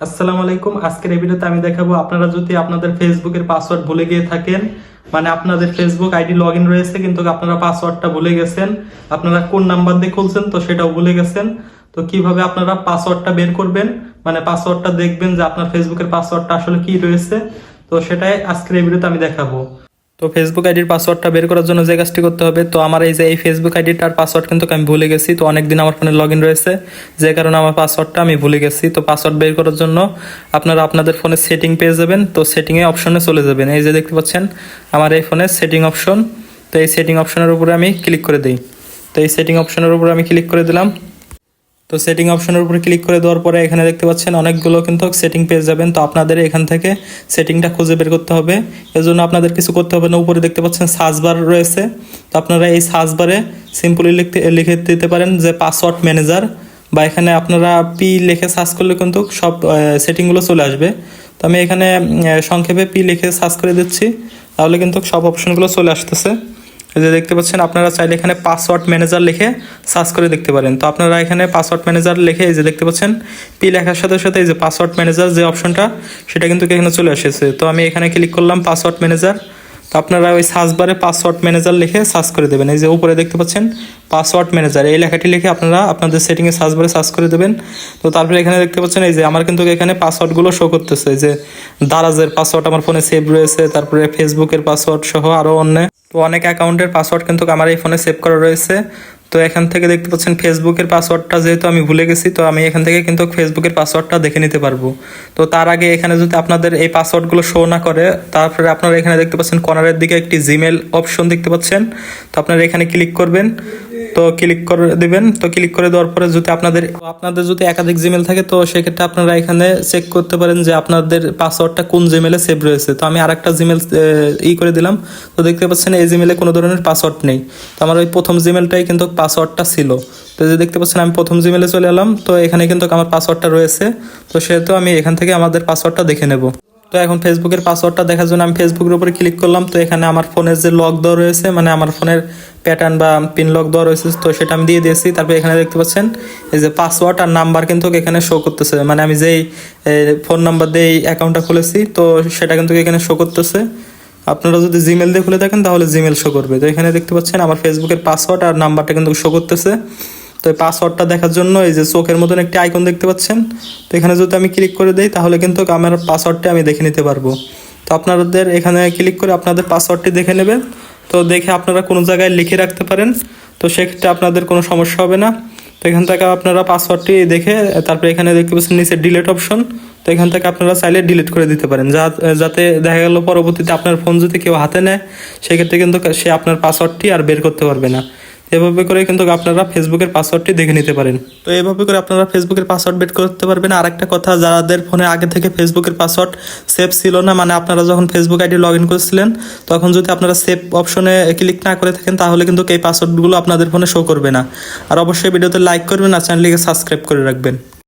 আসসালামু আলাইকুম। আজকের এই ভিডিওতে আমি দেখাবো আপনারা যদি আপনাদের ফেসবুকের পাসওয়ার্ড ভুলে গিয়ে থাকেন মানে আপনাদের ফেসবুক আইডি লগ রয়েছে, কিন্তু আপনারা পাসওয়ার্ডটা ভুলে গেছেন, আপনারা কোন নাম্বার দিয়ে খুলছেন তো সেটাও ভুলে গেছেন, তো কীভাবে আপনারা পাসওয়ার্ডটা বের করবেন মানে পাসওয়ার্ডটা দেখবেন যে আপনার ফেসবুকের পাসওয়ার্ডটা আসলে কি রয়েছে, তো সেটাই আজকের এই ভিডিওতে আমি দেখাবো। তো ফেসবুক আইডির পাসওয়ার্ডটা বের করার জন্য যে কাজটি করতে হবে, তো আমার এই যে, এই ফেসবুক আইডিটার পাসওয়ার্ড কিন্তু আমি ভুলে গেছি, তো অনেকদিন আমার ফোনে লগ রয়েছে, যে কারণে আমার পাসওয়ার্ডটা আমি ভুলে গেছি, তো পাসওয়ার্ড বের করার জন্য আপনারা আপনাদের ফোনে সেটিং পেয়ে যাবেন, তো সেটিংয়ে অপশনে চলে যাবেন। এই যে দেখতে পাচ্ছেন, আমার এই ফোনে সেটিং অপশন তো এই সেটিং অপশনের উপরে আমি ক্লিক করে দিই। তো এই সেটিং অপশনের উপরে আমি ক্লিক করে দিলাম তো সেটিং অপশনের উপরে ক্লিক করে দেওয়ার পরে এখানে দেখতে পাচ্ছেন অনেকগুলো কিন্তু সেটিং পেয়ে যাবেন। তো আপনাদের এখান থেকে সেটিংটা খুঁজে বের করতে হবে। এর জন্য আপনাদের কিছু করতে হবে না। উপরে দেখতে পাচ্ছেন সার্চ বার রয়েছে। তো আপনারা এই সার্চ বারে সিম্পলি লিখতে, লিখে দিতে পারেন যে পাসওয়ার্ড ম্যানেজার বা এখানে আপনারা পি লিখে সার্চ করলে কিন্তু সব সেটিংগুলো চলে আসবে। তো আমি এখানে সংক্ষেপে পি লিখে সার্চ করে দিচ্ছি। তাহলে কিন্তু সব অপশনগুলো চলে আসতেছে। যে দেখতে পাচ্ছেন, আপনারা চাইলে এখানে পাসওয়ার্ড ম্যানেজার লিখে সার্চ করে দেখতে পারেন। তো আপনারা এখানে পাসওয়ার্ড ম্যানেজার লিখে এই যে দেখতে পাচ্ছেন পি লেখার সাথে সাথে এই যে পাসওয়ার্ড ম্যানেজার যে অপশনটা সেটা কিন্তু এখানে চলে এসেছে। তো আমি এখানে ক্লিক করলাম পাসওয়ার্ড ম্যানেজার তো আপনারা ওই সার্চ বারে পাসওয়ার্ড ম্যানেজার লিখে সার্চ করে দেবেন। এই যে উপরে দেখতে পাচ্ছেন পাসওয়ার্ড ম্যানেজার এই লেখাটি লিখে আপনারা আপনাদের সেটিংয়ে সার্চ বারে সার্চ করে দেবেন। তো তারপরে এখানে দেখতে পাচ্ছেন, এই যে আমার কিন্তু এখানে পাসওয়ার্ডগুলো শো করতেছে। এই যে দারাজের পাসওয়ার্ড আমার ফোনে সেভ রয়েছে, তারপরে ফেসবুকের পাসওয়ার্ড সহ আরও অন্য তো অনেক অ্যাকাউন্টের পাসওয়ার্ড কিন্তু আমার এই ফোনে সেভ করা রয়েছে। তো এখান থেকে দেখতে পাচ্ছেন ফেসবুকের পাসওয়ার্ডটা যেহেতু আমি ভুলে গেছি, তো আমি এখান থেকে কিন্তু ফেসবুকের পাসওয়ার্ডটা দেখে নিতে পারব। তো তার আগে এখানে যদি আপনাদের এই পাসওয়ার্ডগুলো শো না করে, তারপরে আপনারা এখানে দেখতে পাচ্ছেন কর্নারের দিকে একটি জিমেল অপশন দেখতে পাচ্ছেন। তো আপনারা এখানে ক্লিক করবেন। তো ক্লিক করে দিবেন। তো ক্লিক করে দেওয়ার পরে যদি আপনাদের আপনাদের যদি একাধিক জিমেল থাকে, তো সেক্ষেত্রে আপনারা এখানে চেক করতে পারেন যে আপনাদের পাসওয়ার্ডটা কোন জিমেলে সেভ রয়েছে। তো আমি আরেকটা জিমেল ই করে দিলাম। তো দেখতে পাচ্ছেন এই জিমেলে কোনো ধরনের পাসওয়ার্ড নেই। তো আমার ওই প্রথম জিমেলটাই কিন্তু পাসওয়ার্ডটা ছিল। তো যে দেখতে পাচ্ছেন আমি প্রথম জিমেলে চলে এলাম। তো এখানে কিন্তু আমার পাসওয়ার্ডটা রয়েছে। তো সেহেতু আমি এখান থেকে আমাদের পাসওয়ার্ডটা দেখে নেব। তো এখন ফেসবুকের পাসওয়ার্ডটা দেখার জন্য আমি ফেসবুকের উপরে ক্লিক করলাম। তো এখানে আমার ফোনের যে লক দেওয়া রয়েছে মানে আমার ফোনের প্যাটার্ন বা পিন লক দেওয়া রয়েছে, তো সেটা আমি দিয়ে দিয়েছি। তারপরে এখানে দেখতে পাচ্ছেন, এই যে পাসওয়ার্ড আর নাম্বার কিন্তু এখানে শো করতেছে। মানে আমি যেই ফোন নাম্বার দিয়ে এই অ্যাকাউন্টটা খুলেছি, তো সেটা কিন্তু এখানে শো করতেছে। আপনারা যদি জিমেল দিয়ে খুলে থাকেন, তাহলে জিমেল শো করবে। তো এখানে দেখতে পাচ্ছেন, আমার ফেসবুকের পাসওয়ার্ড আর নাম্বারটা কিন্তু শো করতেছে। তো এই পাসওয়ার্ডটা দেখার জন্য এই যে চোখের মতন একটি আইকন দেখতে পাচ্ছেন, তো এখানে যদি আমি ক্লিক করে দিই, তাহলে কিন্তু আমার পাসওয়ার্ডটা আমি দেখে নিতে পারব। তো আপনাদের এখানে ক্লিক করে আপনাদের পাসওয়ার্ডটি দেখে নেবেন। তো দেখে আপনারা কোনো জায়গায় লিখে রাখতে পারেন। তো সেক্ষেত্রে আপনাদের কোনো সমস্যা হবে না। তো এখান থেকে আপনারা পাসওয়ার্ডটি দেখে, তারপরে এখানে দেখতে পাচ্ছেন নিচে ডিলেট অপশন তো এখান থেকে আপনারা চাইলে ডিলিট করে দিতে পারেন। যা, যাতে দেখা গেল পরবর্তীতে আপনার ফোন যদি কেউ হাতে নেয়, সেক্ষেত্রে কিন্তু সে আপনার পাসওয়ার্ডটি আর বের করতে পারবে না। এভাবে করে কিন্তু আপনারা ফেসবুকের পাসওয়ার্ডটি দেখে নিতে পারেন। তো এভাবে করে আপনারা ফেসবুকের পাসওয়ার্ড বেট করতে পারবেন। আর একটা কথা যাদের ফোনে আগে থেকে ফেসবুকের পাসওয়ার্ড সেভ ছিল না মানে আপনারা যখন ফেসবুক আইডি লগ ইন করেছিলেন, তখন যদি আপনারা সেভ অপশনে ক্লিক না করে থাকেন, তাহলে কিন্তু এই পাসওয়ার্ডগুলো আপনাদের ফোনে শো করবে না। আর অবশ্যই ভিডিওতে লাইক করবেন আর চ্যানেলটিকে সাবস্ক্রাইব করে রাখবেন।